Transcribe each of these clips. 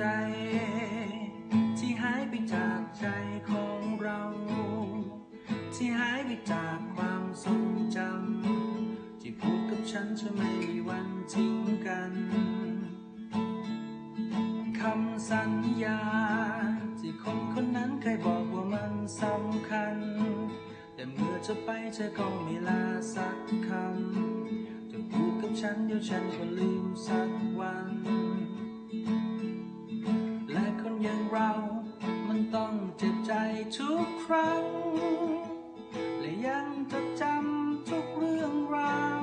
ใด ที่หายไปจากใจของเรา ที่หายไปจากความทรงจำที่พูดกับฉันจะไม่มีวันทิ้งกันคำสัญญา ที่คนคนนั้นเคยบอกว่ามันสำคัญ แต่เมื่อจะไปเธอก็ไม่ลาสักคำจะพูดกับฉันเดี๋ยวฉันก็ลืมสักวัน ทุกครั้ง และยังจดจำทุกเรื่องราว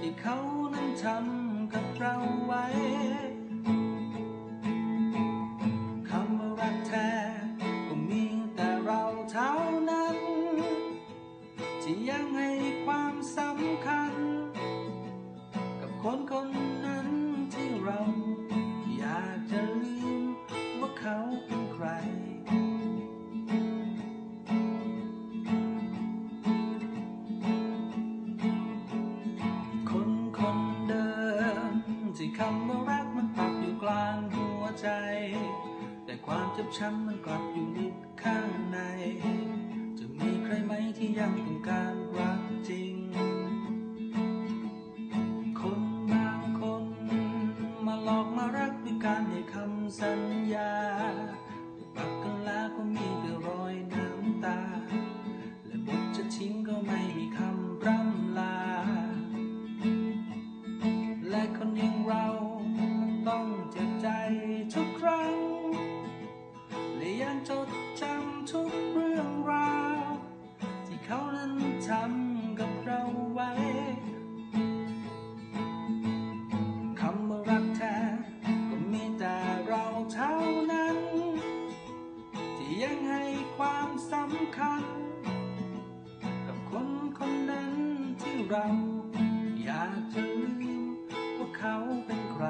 ที่เขานั้นทำกับเราไว้คำว่ารักแท้ก็มีแต่เราเท่านั้น ที่ยังให้ความสำคัญ กับคนคนนั้น กลางหัวใจ แต่ความเจ็บช้ำมันกลับอยู่ลึกข้างใน จะมีใครไหมที่ยังต้องการ รา อยากจะรู้ว่าเขาเป็นใคร